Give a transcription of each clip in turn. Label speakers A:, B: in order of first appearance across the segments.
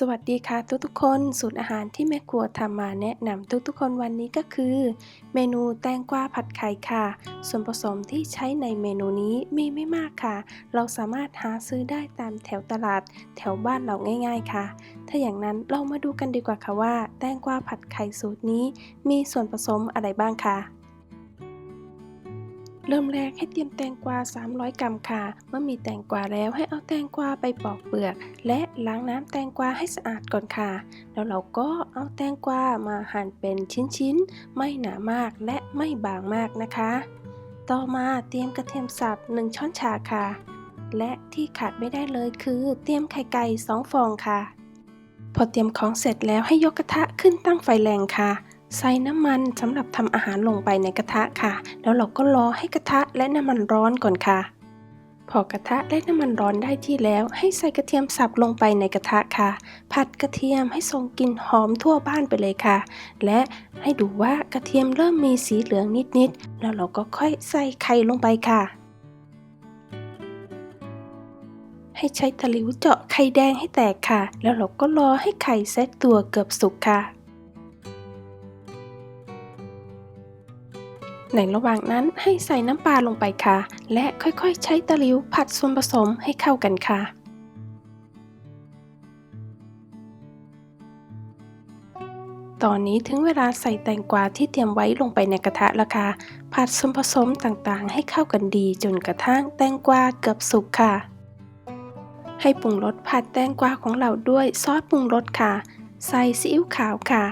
A: สวัสดีค่ะทุกๆคน สูตรอาหารที่แม่ครัวทำมาแนะนำทุกๆคนวันนี้ก็คือ เมนูแตงกวาผัดไข่ค่ะ ส่วนผสมที่ใช้ในเมนูนี้มีไม่มากค่ะ เราสามารถหาซื้อได้ตามแถวตลาด แถวบ้านเราง่าย ๆค่ะ ถ้าอย่างนั้นเรามาดูกันดีกว่าค่ะว่า แตงกวาผัดไข่สูตรนี้ มีส่วนผสมอะไรบ้างค่ะ เริ่มแรกให้เตรียมแตงกวา 300 กรัมค่ะ เมื่อมีแตงกวาแล้วให้เอาแตงกวาไปปอกเปลือก และล้างน้ำแตงกวาให้สะอาดก่อนค่ะ แล้วเราก็เอาแตงกวามาหั่นเป็นชิ้นๆ ไม่หนามากและไม่บางมากนะคะ ต่อมาเตรียมกระเทียมสับ 1 ช้อนชาค่ะ และที่ขาดไม่ได้เลยคือเตรียมไข่ไก่ 2 ฟองค่ะ พอเตรียมของเสร็จแล้วให้ยกกระทะขึ้นตั้งไฟแรงค่ะ ใส่น้ำมันสำหรับทำอาหารลงไปในกระทะค่ะ แล้วเราก็รอให้กระทะและน้ำมันร้อนก่อนค่ะ พอกระทะและน้ำมันร้อนได้ที่แล้ว ให้ใส่กระเทียมสับลงไปในกระทะค่ะ ผัดกระเทียมให้ทรงกลิ่นหอมทั่วบ้านไปเลยค่ะ และให้ดูว่ากระเทียมเริ่มมีสีเหลืองนิดๆ แล้วเราก็ค่อยใส่ไข่ลงไปค่ะให้ใช้ตะหลิวเจาะไข่แดงให้แตกค่ะ แล้วเราก็รอให้ไข่เซตตัวเกือบสุกค่ะ ในระหว่างนั้นให้ใส่น้ำปลาลงไปค่ะ และค่อยๆ ใช้ตะลิวผัดส่วนผสมให้เข้ากันค่ะ ตอนนี้ถึงเวลาใส่แตงกวาที่เตรียมไว้ลงไปในกระทะแล้วค่ะ ผัดส่วนผสมต่างๆ ให้เข้ากันดีจนกระทั่งแตงกวาเกือบสุกค่ะ ให้ปรุงรสผัดแตงกวาของเราด้วยซอสปรุงรสค่ะ ใส่ซีอิ๊วขาวค่ะ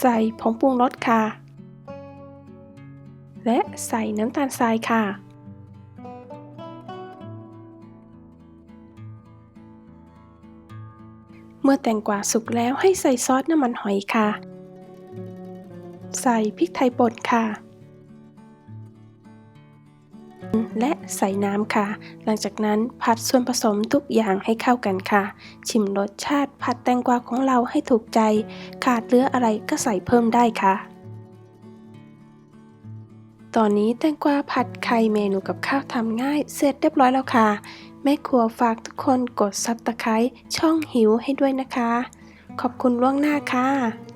A: ใส่ผงปรุงรสค่ะ และใส่น้ำตาลทรายค่ะ เมื่อแตงกวาสุกแล้วให้ใส่ซอสน้ำมันหอยค่ะ ใส่พริกไทยป่นค่ะ และใส่น้ำค่ะ หลังจากนั้นผัดส่วนผสมทุกอย่างให้เข้ากันค่ะ ชิมรสชาติผัดแตงกวาของเราให้ถูกใจ ขาดเลืออะไรก็ใส่เพิ่มได้ค่ะ ตอนนี้แตงกวาผัดไข่เมนูกับข้าวทำง่าย เสร็จเรียบร้อยแล้วค่ะ แม่ครัวฝากทุกคนกดซับตะไคร้ช่องหิวให้ด้วยนะคะ ขอบคุณล่วงหน้าค่ะ